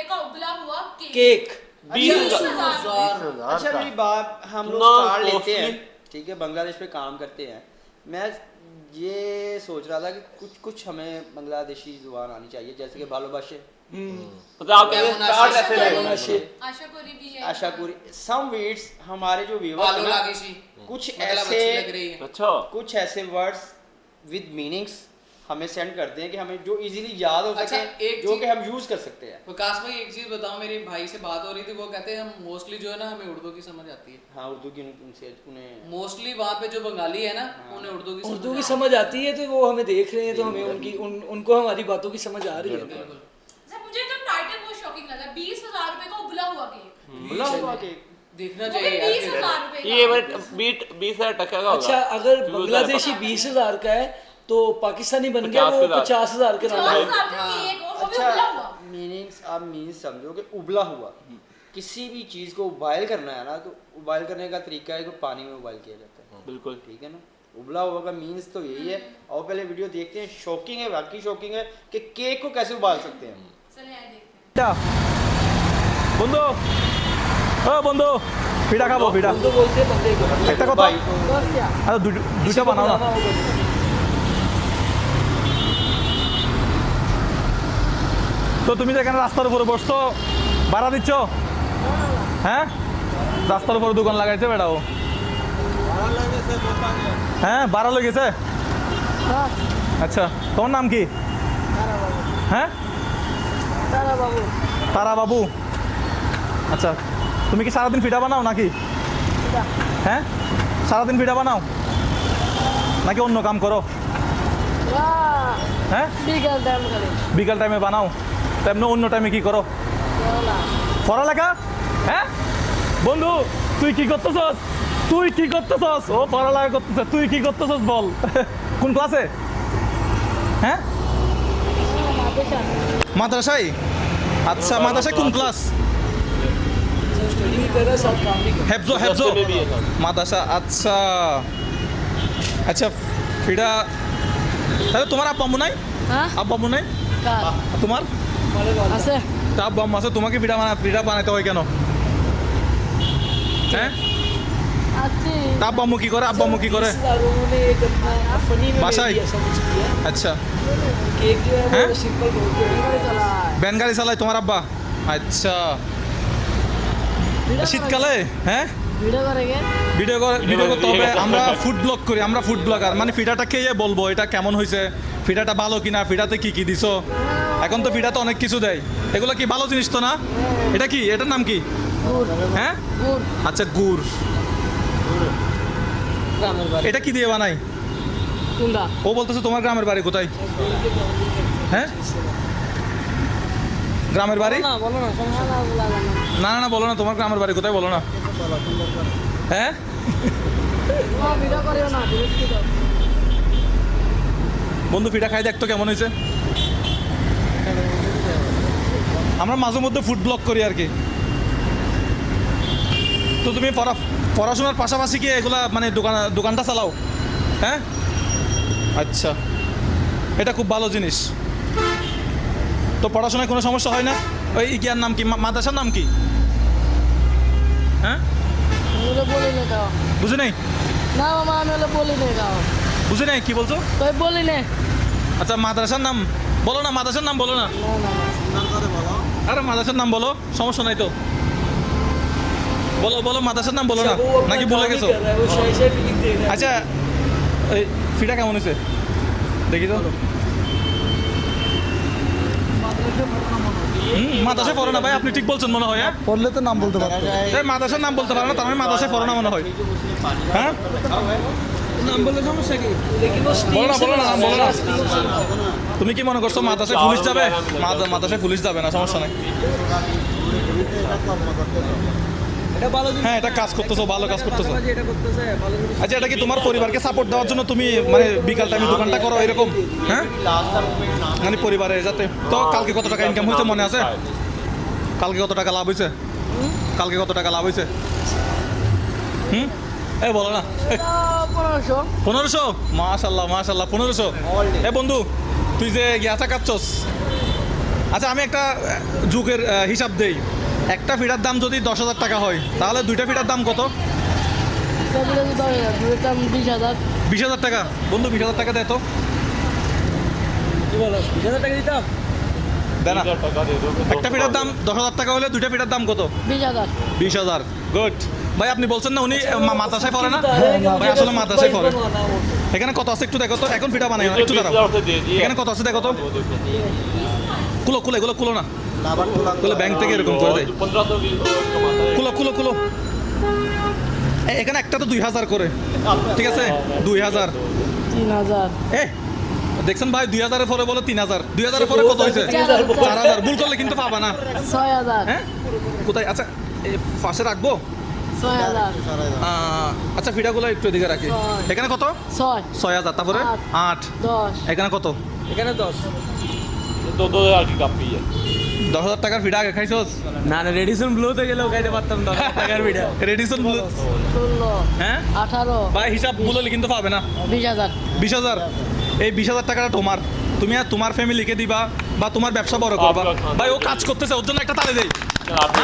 روپے کا ابلا ہوا کیک۔ اچھا،, اچھا میری ہم لوگ لیتے ہیں۔ ٹھیک ہے بنگلہ دیش پہ کام کرتے ہیں۔ میں یہ سوچ رہا تھا کہ کچھ کچھ ہمیں بنگلہ دیشی زبان آنی چاہیے جیسے کہ بالو باشے آشا سم ویڈس ہمارے جو ویور کچھ ایسے کچھ ایسے ورڈس ود میننگس ہمیں سینڈ کرتے ہیں کہ ہمیں جو ایزیلی یاد ہو سکے اچھا، جو کہ ہم یوز کر سکتے ہیں۔ وکاس بھائی ایک چیز بتاؤ میرے بھائی سے بات ہو رہی تھی وہ کہتے ہیں ہم موسٹلی جو ہے نا ہمیں اردو کی سمجھ آتی ہے۔ ہاں اردو کی انہیں موسٹلی وہاں پہ جو بنگالی ہے نا ہاں۔ انہیں اردو کی اردو کی سمجھ آتی ہے تو وہ ہمیں دیکھ رہے ہیں تو ہمیں ان کی ان کو ہماری باتوں کی سمجھ آ رہی ہے۔ بالکل۔ مجھے تو ٹائٹل بہت شاکنگ لگا بیس روپے کا ابلا ہوا کیک۔ ابلا ہوا کیک؟ دیکھنا چاہیے یہ بیس ہزار ٹکا کا اچھا اگر بنگلہ دیشی بیس ہزار کا ہے تو پاکستانی بن گیا وہ پچاس ہزار۔ کے نام میننگس اچھا، آپ مینس سمجھو کہ ابلا ہوا۔ کسی بھی چیز کو ابائل کرنا ہے نا تو ابائل کرنے کا طریقہ ہے کہ پانی میں ابائل کیا جاتا ہے۔ ہاں، بالکل۔ ٹھیک ہے نا؟ ابلا ہوا کا مینس تو یہی ہے۔ اور پہلے ویڈیو دیکھتے ہیں شوکنگ ہے واقعی شوکنگ ہے کہ کیک کو کیسے ابال سکتے ہیں۔ بندو۔ ہاں، بندو۔ پیڑا کھا پیڑا بندو بولتے ہیں بندے کو۔ پیڑا کو بھائی ارے ہاں، دوٹا بناؤ তো তুমি যেখানে রাস্তার উপরে বসছো ভাড়া দিচ্ছ? হ্যাঁ? রাস্তার উপরে দোকান লাগাইছে বেটাও হ্যাঁ ভাড়া লেগেছে আচ্ছা তোমার নাম কি? হ্যাঁ? তারা বাবু। আচ্ছা তুমি কি সারাদিন পিঠা বানাও নাকি? হ্যাঁ? সারাদিন পিঠা বানাও? নাকি অন্য কাম করো? হ্যাঁ? বিকাল বিকাল টাইমে বানাও? তেমন অন্য টাইমে কি করো? পড়ালেখা? হ্যাঁ? বন্ধু তুই কি করতেছস? তুই কি করতেছস? ও পড়ালেখা করতেছ তুই কি করতেছস বল। কোন ক্লাসে হ্যাঁ? মাদ্রাসায়? আচ্ছা মাদ্রাসায় কোন ক্লাস হেফজো মাদ্রাসা আচ্ছা। আচ্ছা ফিডা তাহলে তোমার আব্বা আম্মু নাই? হ্যাঁ। আব্বা আম্মু নাই? তোমার? আছে। তা বম আছে তোমাকে পিঠা বানা পিঠা বানাতে হয় কেন? হ্যাঁ? আব্বাম্মু কি করে? আব্বাম্মু কি করে? বাসায়? আচ্ছা। হ্যাঁ? ব্যান গাড়ি চালায় তোমার আব্বা? আচ্ছা। শীতকালে? হ্যাঁ? ভিডিও করে ভিডিও ভিডিও করতে হবে আমরা ফুড ব্লগ করি আমরা ফুড ব্লগার মানে খেয়ে বলব এটা কেমন হয়েছে ফিডাটা ভালো কিনা ফিডাতে কি কি দিছো? এখন তো অনেক কিছু দেয়। এগুলো কি ভালো জিনিস তো না? এটা কি? এটার নাম কি? হ্যাঁ? আচ্ছা গুড়। এটা কি দিয়ে বানাই ও বলতেছে তোমার গ্রামের বাড়ি কোথায়? হ্যাঁ? গ্রামের বাড়ি? না না না। বলা না তোমার গ্রামের বাড়ি কোথায় বলো না? হ্যাঁ? বন্ধু পিঠা খাই দেখতো কেমন হয়েছে। আমরা মাঝে মধ্যে ফুড ব্লগ করি আর কি। তো তুমি পড়া পড়াশোনার পাশাপাশি কি এগুলা মানে দোকান দোকানটা চালাও? হ্যাঁ? আচ্ছা। এটা খুব ভালো জিনিস। তো পড়াশোনায় কোনো সমস্যা হয় না? ওই ইয়ার নাম কি? মাদ্রাসার নাম কি? হ্যাঁ? বুঝে নাই? না মামা আমি হলে বলি নেই বুঝে নাই? কি বলছো? তুই বলি নে? আচ্ছা মাদ্রাসার নাম বলো না মাদ্রাসার নাম বলো না। আরে মাদ্রাসার নাম বলো সমস্যা নাই তো। বলো বলো মাদ্রাসার নাম বলো না নাকি বলে গেছো? আচ্ছা ফিটা কেমন হয়েছে? দেখি তো। মাদাসে পড়ে না ভাই আপনি ঠিক বলছেন মনে হয় হ্যাঁ? পড়লে তো নাম বলতে পারেন মাদাসের নাম বলতে পারে না তার মানে মাদাসে পড়ে না মনে হয়। হ্যাঁ? তুমি কি মনে করছ মাদাসে পুলিশ যাবে? মাদাসে পুলিশ যাবে না সমস্যা নাই। হ্যাঁ এটা কাজ করতেছো ভালো কাজ করতেছো। আচ্ছা এটা কি তোমার পরিবারকে সাপোর্ট দেওয়ার জন্য তুমি মানে বিকাল টাইমে দোকানটা করো এরকম? হ্যাঁ? মানে পরিবারে যাতে। তো কালকে কত টাকা ইনকাম হয়েছে মনে আছে? কালকে কত টাকা লাভ হয়েছে? কালকে কত টাকা লাভ হয়েছে? হুম? এ বলো না। পনেরোশো। মাশাল্লাহ মাশাল্লাহ পনেরোশো। এ বন্ধু তুই যে ইয়াটা কাটছস আচ্ছা আমি একটা যুগের হিসাব দেই। একটা ফিটার দাম যদি দশ হাজার টাকা হয়, তাহলে দুইটা ফিটার দাম কত? বিশ হাজার টাকা। বন্ধু, বিশ হাজার টাকা দেয় তো। একটা ফিটার দাম দশ হাজার টাকা হলে দুইটা ফিটার দাম কত? বিশ হাজার। গুড ভাই, আপনি বলছেন না উনি মাদ্রাসায় পড়ে না? ভাই, আসলে মাদ্রাসায় পড়ে। এখানে কত আছে একটু দেখো তো। এখন ফিটা বানাই একটু দাঁড়াও। এখানে কত আছে দেখো তো। কুলো কুলো, এগুলো কুলো না। খুলে ব্যাংক থেকে এরকম করে দেয়। খুলো খুলো খুলো। এখানে একটা তো দুই হাজার করে। ঠিক আছে? দুই হাজার। তিন হাজার। এ দেখছেন ভাই দুই হাজারের পরে বলে তিন হাজার। দুই হাজারের পরে কত হয়েছে? চার হাজার। ভুল করলে কিন্তু পাবা না। ছয় হাজার। হ্যাঁ? কোথায়? আচ্ছা পাশে রাখব? আচ্ছা ফিডাগুলো একটু এদিকে রাখি। এখানে কত? ছয়। ছয় হাজার। তারপরে? আট। দশ। এখানে কত? এখানে দশ। তো ওদের আর কি দশ হাজার টাকার ফিডা আগে না না রেডিসন পারতাম দশ হাজার টাকার ফিডা রেডিসন ব্লু ষোলো হ্যাঁ? আঠারো। ভাই হিসাব বলে কিন্তু পাবে না। বিশ হাজার। এই বিশ হাজার টাকাটা তোমার। তুমি আর তোমার ফ্যামিলিকে দিবা বা তোমার ব্যবসা বড় আচ্ছা, করবা। আচ্ছা। ভাই ও কাজ করতেছে ওর জন্য একটা তালে দেই। আচ্ছা,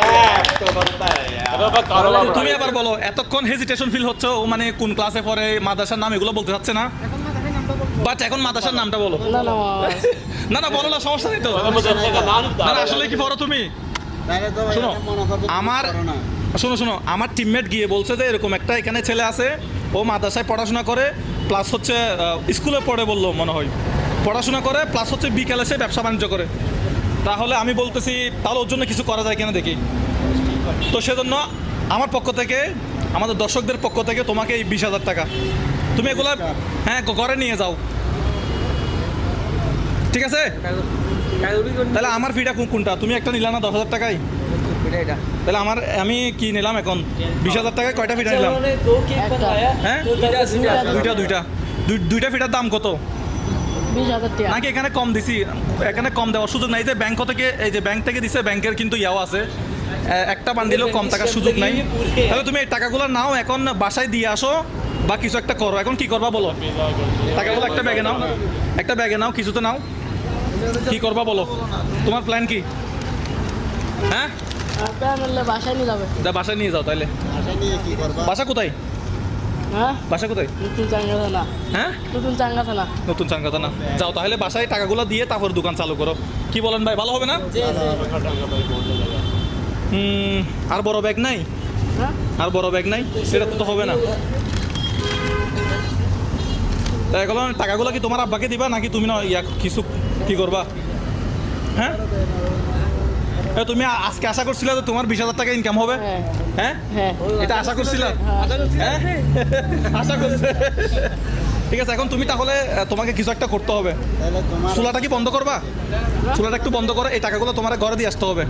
হ্যাঁ? তুমি আবার বলো এতক্ষণ হেজিটেশন ফিল হচ্ছে ও মানে কোন ক্লাসে পরে মাদ্রাসার নাম এগুলো বলতে চাচ্ছে না? বাট এখন মাদ্রাসার নামটা বলো। না না বলো না সমস্যা নেই তো। আসলে কি পড়ো তুমি? শোনো আমার শোনো শোনো আমার টিমমেট গিয়ে বলছে যে এরকম একটা এখানে ছেলে আছে ও মাদ্রাসায় পড়াশোনা করে প্লাস হচ্ছে স্কুলে পড়ে বলল মনে হয়। পড়াশোনা করে প্লাস হচ্ছে বিকেলে সে ব্যবসা বাণিজ্য করে। তাহলে আমি বলতেছি তাহলে ওর জন্য কিছু করা যায় কিনা দেখি। তো সেজন্য আমার পক্ষ থেকে আমাদের দর্শকদের পক্ষ থেকে তোমাকে এই বিশ হাজার টাকা। তুমি এগুলো হ্যাঁ ঘরে নিয়ে যাও। ঠিক আছে? তাহলে আমার ফিটা কোন কোনটা? তুমি একটা নিলাম না দশ হাজার টাকায়? তাহলে আমার আমি কি নিলাম এখন? বিশ হাজার টাকায় কয়টা ফিটা নিলাম? হ্যাঁ? দুইটা দুইটা। দুইটা ফিটার দাম কত? নাকি এখানে কম দিছি? এখানে কম দেওয়ার সুযোগ নাই। যে ব্যাংক থেকে এই যে ব্যাংক থেকে দিছে ব্যাংকের কিন্তু ইয়াও আছে। একটা বান্ডিলও কম টাকার সুযোগ নাই। তাহলে তুমি এই টাকাগুলো নাও এখন বাসায় দিয়ে আসো। বা কিছু একটা করো। এখন কি করবা বলো? তাকে বলো, একটা ব্যাগে নাও। একটা ব্যাগে নাও কিছু তো নাও। কি করবা বলো? তোমার প্ল্যান কি? হ্যাঁ? বাসায় নিয়ে বাসায় নিয়ে যাও তাহলে বাসা কোথায়? বাসা কোথায়? হ্যাঁ? নতুন যাও তাহলে বাসায় টাকাগুলো দিয়ে তারপর দোকান চালু করো। কি বলেন ভাই, ভালো হবে না? আর ব্যাগ আর বড় ব্যাগ নাই? সেটা তো হবে না। তাই এগুলো টাকাগুলো কি তোমার আব্বাকে দিবা নাকি তুমি না ইয়া কিছু কি করবা? হ্যাঁ? তুমি আজকে আশা করছিলে যে তোমার বিশ হাজার টাকা ইনকাম হবে। হ্যাঁ। হ্যাঁ? হ্যাঁ। এটা আশা করছিলা? হ্যাঁ আশা করছে। ঠিক আছে এখন তুমি তাহলে তোমাকে কিছু একটা করতে হবে। চুলাটা কি বন্ধ করবা? চুলাটা একটু বন্ধ করো এই টাকাগুলো তোমার ঘরে দিয়ে আসতে হবে।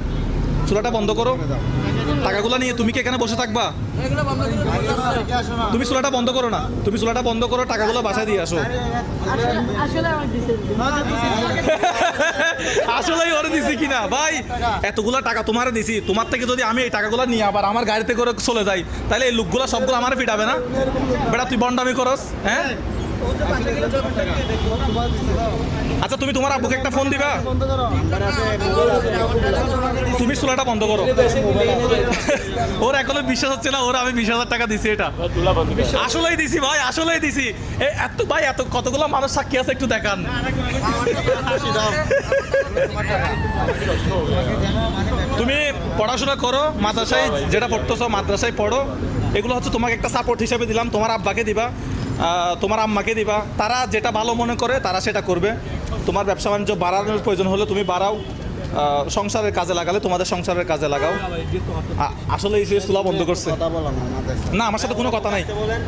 চুলাটা বন্ধ করো। টাকাগুলো নিয়ে তুমি কি এখানে বসে থাকবা? তুমি চুলাটা বন্ধ করো না। তুমি চুলাটা বন্ধ করো, টাকাগুলো বাসায় দিয়ে আসো। আসলে- ওরে দিছি কিনা? ভাই, এতগুলা টাকা তোমারে দিছি। তোমার থেকে যদি আমি এই টাকাগুলো নিয়ে আবার আমার গাড়িতে করে চলে যাই, তাহলে এই লোকগুলো সবগুলো আমারে ফিটাবে না? বেটা, তুই বন্ডামি করস হ্যাঁ? আচ্ছা তুমি তোমার আব্বুকে একটা ফোন দিবা? তুমি চুলাটা বন্ধ করো। ওর এখনও বিশ্বাস হচ্ছে না ওর আমি বিশ হাজার টাকা দিছি এটা। আসলেই দিছি ভাই আসলেই দিছি। এত ভাই এত কতগুলো মানুষ সাক্ষী আছে একটু দেখান। তুমি পড়াশোনা করো মাদ্রাসায় যেটা পড়তেছো মাদ্রাসায় পড়ো। এগুলো হচ্ছে তোমাকে একটা সাপোর্ট হিসেবে দিলাম তোমার আব্বাকে দিবা। তোমার আম্মাকে দিবা। তারা যেটা ভালো মনে করে তারা সেটা করবে। তোমার ব্যবসা বাণিজ্য বাড়ানোর প্রয়োজন হলে তুমি বাড়াও। সংসারের কাজে লাগালে তোমাদের সংসারের কাজে লাগাও। আসলে এই যে চুলা বন্ধ করছে। না আমার সাথে কোনো কথা নাই।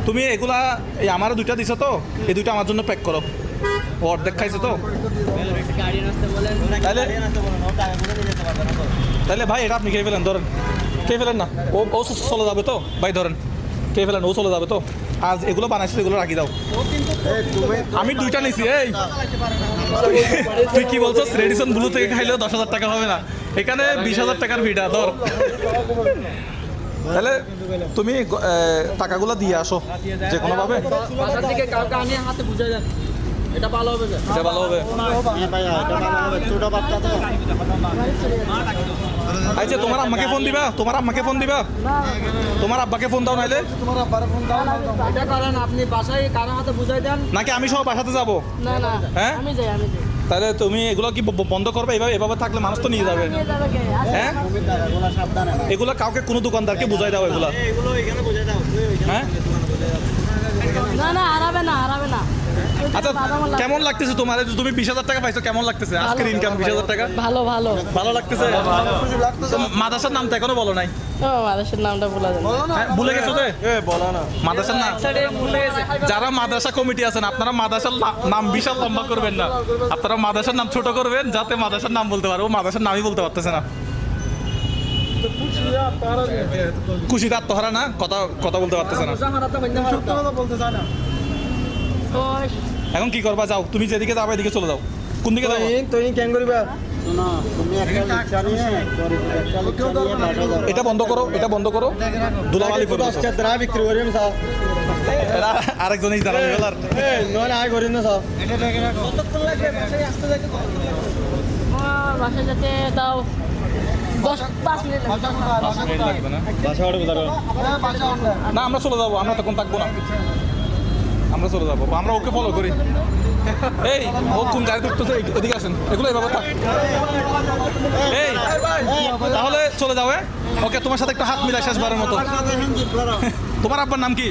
তুমি এগুলা এই আমারও দুইটা দিছো তো এই দুইটা আমার জন্য প্যাক করো। অর্ধেক খাইছে তো। তাহলে তাহলে ভাই এটা আপনি খেয়ে ফেলেন ধরেন। খেয়ে ফেলেন না। ও ও চলে যাবে তো? ভাই ধরেন। খেয়ে ফেলেন ও চলে যাবে তো? আজ এগুলো বানাইছে এগুলো রাখি দাও। আমি দুইটা নিছি, এই। তুই কি বলছো রেডিসন ব্লু থেকে খাইলেও দশ হাজার টাকা হবে না। এখানে বিশ হাজার টাকার ভিড়া, ধর। তাহলে তুমি টাকাগুলো দিয়ে আসো, যে বুঝা যান এটা ভালো হবে। ভালো হবে আচ্ছা তোমার আম্মাকে ফোন দিবা? তোমার আম্মাকে ফোন দিবা? তোমার আব্বাকে ফোন দাও নাইলে। এটা করেন আপনি বাসায় কারও হাতে বুঝাই দেন। নাকি আমি সব বাসাতে যাব? না না হ্যাঁ? আমি যাই আমি যাই। তাহলে তুমি এগুলো কি বন্ধ করবে? এভাবে এভাবে থাকলে মানুষ তো নিয়ে যাবে। আচ্ছা, হ্যাঁ? এগুলো কাউকে কোনো দোকানদারকে বুঝাই দাও এগুলা। হ্যাঁ? না না হারাবে না হারাবে না। আচ্ছা কেমন লাগতেছে তোমার তুমি বিশ হাজার টাকা পাইছো কেমন লাগতেছে? আজকের ইনকাম বিশ হাজার টাকা? ভালো ভালো। ভালো লাগতেছে? তো মাদ্রাসার নাম তো এখনও বলো নাই। ও মাদেশের নামটা বলা যায় হ্যাঁ, ভুলে গেছো তো? বলো না। মাদ্রাসার নাম? যারা মাদ্রাসা কমিটি আছেন আপনারা মাদ্রাসার নাম বিশাল লম্বা করবেন না। আপনারা মাদ্রাসার নাম ছোট করবেন যাতে মাদ্রাসার নাম বলতে পারব মাদ্রাসার নামই বলতে পারতেছে না। খুশিতে আত্মহারা না? কথা কথা বলতে পারতেছে না। এখন কি করবা? যাও তুমি যেদিকে যাবে এদিকে চলে যাও। কোন দিকে যাব? এটা বন্ধ করো এটা বন্ধ করো। দুলাবালি করো এরা আরেকজনই জানাবে বেলার। আমার বাসায় যেতে দাও দশ পাঁচ মিনিট লাগবে। না আমরা চলে যাব আমরা তখন থাকব না। আমরা চলে যাব আমরা ওকে ফলো করি। এই ও কোন গাড়ি এই- এদিকে আসেন। এগুলো এভাবে থাক। এই তাহলে চলে যাও হ্যাঁ? ওকে তোমার সাথে একটা হাত মিলাই শেষবারের মতো। তোমার আব্বার নাম কি?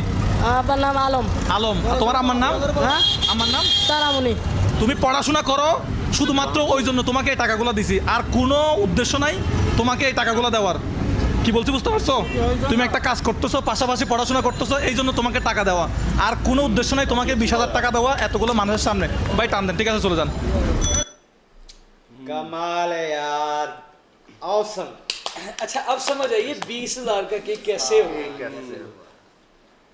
আপনার নাম আলম। আলম। তোমার আম্মার নাম? হ্যাঁ? আমার নাম? তারামণি। তুমি পড়াশোনা করো শুধুমাত্র ওই জন্য তোমাকে এই টাকাগুলো দিছি। আর কোনো উদ্দেশ্য নাই তোমাকে এই টাকাগুলো দেওয়ার। কি বলছি বুঝতে পারছো তুমি একটা কাজ করতেছো পাশাপাশি পড়াশোনা করতেছো এই জন্য তোমাকে টাকা দেওয়া আর কোনো উদ্দেশ্য নাই তোমাকে বিশ হাজার টাকা দেওয়া এতগুলো মানুষের সামনে ভাই টান দেন ঠিক আছে চলে যান कमाल है यार awesome अच्छा अब समझ आइए बीस हजार का केक कैसे हुआ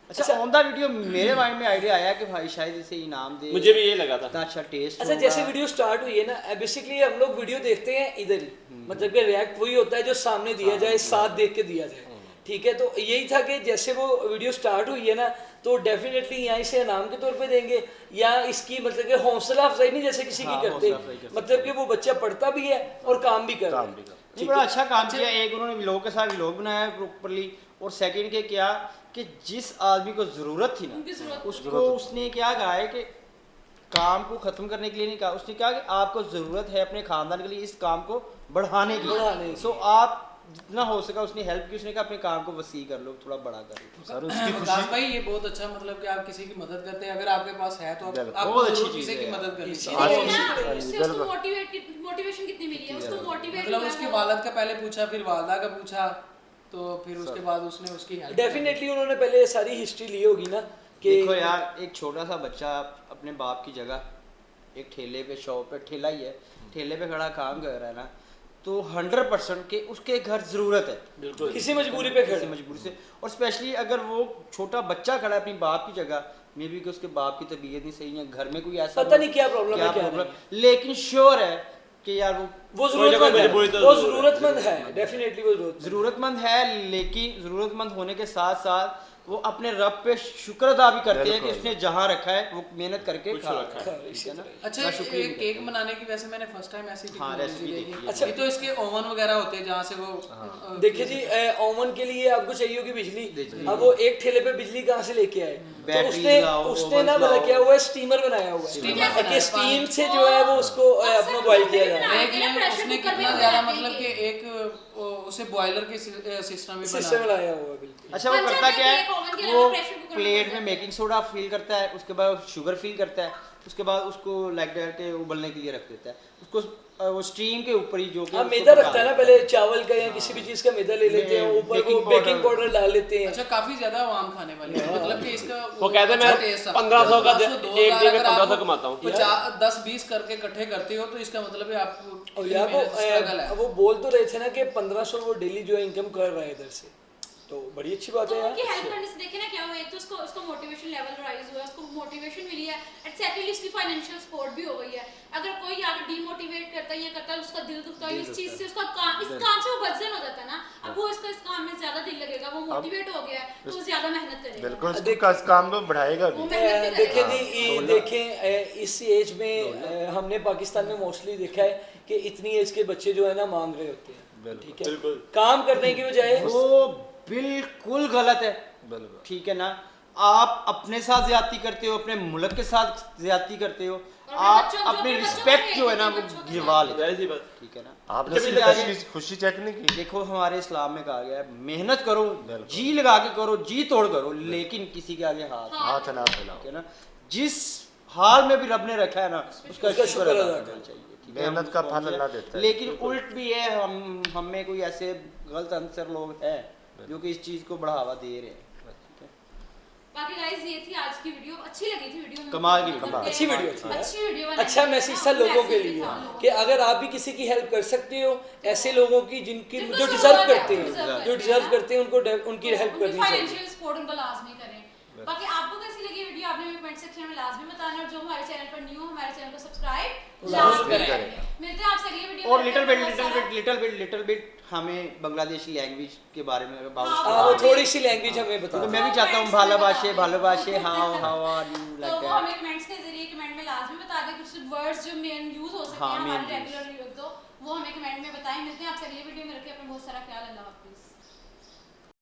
اچھا, اچھا۔ ویڈیو میرے مائنڈ میں آئیڈیا آیا کہ بھائی شاید اسے انعام دے۔ مجھے بھی یہ لگا تھا۔ اچھا ٹیسٹ اچھا جیسے ویڈیو سٹارٹ ہوئی ہے نا بیسیکلی ہم لوگ ویڈیو دیکھتے ہیں ادھر مطلب کہ ریئیکٹ وہی ہوتا ہے جو سامنے دیا جائے ساتھ دیکھ کے دیا جائے۔ ٹھیک ہے تو یہی تھا کہ جیسے وہ ویڈیو سٹارٹ ہوئی ہے نا تو ڈیفینیٹلی یا اسے انعام کے طور پہ دیں گے۔ یا اس کی مطلب کہ حوصلہ افزائی نہیں جیسے کسی کی ہاں، کرتے۔ مطلب کہ وہ بچہ پڑھتا بھی ہے اور کام بھی کر رہا ہے بڑا اچھا کام اچھا۔ کیا ایک انہوں نے لوگ کے ساتھ لوگ بنایا پروپرلی۔ اور سیکنڈ کے کیا کہ جس آدمی کو ضرورت تھی نا اس کو اس نے کیا کہا ہے کہ کام کو ختم کرنے کے لیے نہیں کہا اس نے کہا کہ آپ کو ضرورت ہے اپنے خاندان کے لیے اس کام کو بڑھانے کی۔ سو آپ جتنا ہو سکا اس نے ہیلپ کی اس نے کہا اپنے کام کو وسیع کر لو تھوڑا بڑا کر لو۔ سر اس کی مطلب خوشی بھائی یہ بہت اچھا مطلب کہ آپ کسی کی مدد کرتے ہیں۔ اگر آپ کے پاس ہے تو آپ بہت اچھی چیز ہے کی مدد کرنی چاہیے۔ ہاں جی، اس کو موٹیویٹ موٹیویشن کتنی ملی ہے؟ اس کو موٹیویٹ مطلب اس کے والد کا پہلے پوچھا پھر والدہ کا پوچھا۔ تو پھر اس کے بعد اس نے اس کی ہیلپ ڈیفینیٹلی انہوں نے پہلے ساری ہسٹری لی ہوگی نا کہ دیکھو یار ایک چھوٹا سا بچہ اپنے باپ کی جگہ ایک ٹھیلے پہ شاپ پہ ٹھیلا ہی ہے ٹھیلے پہ کھڑا کام کر رہا ہے نا تو ہنڈریڈ پرسینٹ کہ اس کے گھر ضرورت ہے۔ بالکل۔ کسی مجبوری پہ کسی مجبوری سے۔ اور اسپیشلی اگر وہ چھوٹا بچہ کھڑا ہے اپنی باپ کی جگہ مے بی کہ اس کے باپ کی طبیعت نہیں صحیح ہے گھر میں کوئی ایسا پتہ نہیں کیا پرابلم ہے لیکن شیور ہے کہ یار وہ ضرورت مند ہے ضرورت مند ہے لیکن ضرورت مند ہونے کے ساتھ ساتھ وہ اپنے رب پہ شکر ادا بھی کرتے ہیں کہ اس نے جہاں رکھا ہے وہ محنت کر کے کھا رکھا ہے۔ اچھا کیک بنانے کی ویسے میں نے فرسٹ ٹائم ایسی ہاں ٹیکنالوجی دیکھی۔ اچھا۔ تو اس کے اوون وغیرہ ہوتے ہیں جہاں سے وہ ہاں۔ دیکھیں جی اوون کے لیے آپ کو چاہیے ہوگی بجلی۔ اب وہ ایک ٹھیلے پہ بجلی کہاں سے لے کے آئے؟ اس نے اس نے نا بلا کیا ہوا ہے سٹیمر بنایا ہوا ہے۔ کہ سٹیم سے جو ہے وہ اس کو اچھا، اپنا بوائل کیا جائے اس نے کتنا زیادہ مطلب کہ ایک اسے بوائلر کے سسٹم میں بنایا ہوا ہے۔ اچھا وہ کرتا کیا ہے؟ وہ پلیٹ میں میکنگ سوڈا فیل کرتا ہے اس کے بعد شوگر فیل کرتا ہے اس کے بعد اس کو لائک ڈیٹ کے ابلنے کے لیے رکھ دیتا ہے۔ اس کو وہ سٹیم کے اوپر ہی جو کہ ہاں، ہم میدہ رکھتا ہے نا پہلے چاول کا یا کسی بھی چیز کا میدہ لے لیتے ہیں اوپر وہ بیکنگ پاؤڈر ڈال لیتے ہیں۔ اچھا کافی زیادہ عام کھانے والے ہیں مطلب کہ اس کا وہ کہتے ہیں اچھا میں 1500 کا ایک دن میں 1500 کماتا ہوں۔ کچھ 10 20 کر کے اکٹھے کرتے ہو تو اس کا مطلب ہے آپ کو وہ بول تو رہے تھے نا کہ 1500 وہ ڈیلی جو انکم کر رہے ہے ادھر سے۔ تو بڑی اچھی بات ہے ہیلپ کرنے سے دیکھیں نا کیا ہوا ایک تو اس کو اس کو موٹیویشن لیول رائز ہوا اس کو موٹیویشن ملی ہے اینڈ سیکنڈلی اس کی فائنینشیل سپورٹ بھی ہو گئی ہے۔ اگر کوئی ڈی موٹیویٹ کرتا ہے کرتا ہے اس کا دل دکھتا ہے اس چیز سے اس کا کام اس کام سے وہ ہو جاتا ہے نا۔ اب ہاں۔ وہ اس کا اس کام میں زیادہ دل لگے گا وہ موٹیویٹ ہو گیا ہے تو زیادہ محنت کرے گا۔ بالکل اس کا اس کام کو بڑھائے گا دیکھیں جی دیکھیں اس ایج میں ہم نے پاکستان میں موسٹلی دیکھا ہے کہ اتنی ایج کے بچے جو ہے نا مانگ رہے ہوتے ہیں۔ ٹھیک ہے؟ کام کرنے کی بجائے وہ بالکل غلط ہے۔ بالکل۔ ٹھیک ہے نا؟ آپ اپنے ساتھ زیادتی کرتے ہو اپنے ملک کے ساتھ زیادتی کرتے ہو آپ اپنی رسپیکٹ جو ہے نا وہ گروا لیتے خوشی چیک نہیں کی؟ دیکھو ہمارے اسلام میں کہا گیا ہے۔ محنت کرو جی لگا کے کرو جی توڑ کرو لیکن کسی کے آگے ہاتھ ہاتھ نہ پھیلاؤ۔ نا؟ جس حال میں بھی رب نے رکھا ہے نا اس کا شکر ادا کرنا چاہیے۔ محنت کا پھل اللہ دیتا ہے۔ لیکن الٹ بھی ہے ہم ہمیں کوئی ایسے غلط انصر لوگ ہیں۔ جو کہ اس چیز کو بڑھاوا دے رہے ہیں۔ باقی گائز یہ تھی آج کی ویڈیو اچھی لگی تھی ویڈیو کمال کی اچھی ویڈیو تھی اچھی۔ ویڈیو اچھا میسج تھا لوگوں کے لیے ہاں۔ کہ اگر آپ بھی کسی کی ہیلپ کر سکتے ہو ایسے لوگوں کی جن کی جو ڈیزرو کرتے ہیں جو ڈیزرو کرتے ہیں۔ ان کو ان کی ہیلپ کرنی چاہیے۔ فائنینشیل سپورٹ ان کو لازمی کریں۔ باقی آپ کو کیسی لگی ویڈیو؟ آپ نے ہمیں کمنٹ سیکشن میں لازمی بتانا اور جو ہمارے چینل پر نیو ہمارے چینل کو سبسکرائب لازم کریں۔ ملتے ہیں آپ سے اگلی ویڈیو اور لٹل بٹ لٹل بٹ لٹل بٹ لٹل بٹ ہمیں بنگلہ دیشی لینگویج کے بارے میں ہاں، ہاں، وہ تھوڑی سی لینگویج ہمیں بتا۔ میں بھی چاہتا ہوں بھالا باشے بھالا باشے ہاں ہاں ہاں, ہاں، یو لائک تو ہمیں کمنٹس کے ذریعے کمنٹ میں لازمی بتا دیں۔ کچھ ورڈز جو مین یوز ہو سکتے ہیں ہمارے ریگولر یوز تو وہ ہمیں کمنٹ میں بتائیں۔ ملتے ہیں آپ سے اگلی ویڈیو میں۔ رکھیں اپنا بہت سارا خیال۔ اللہ حافظ۔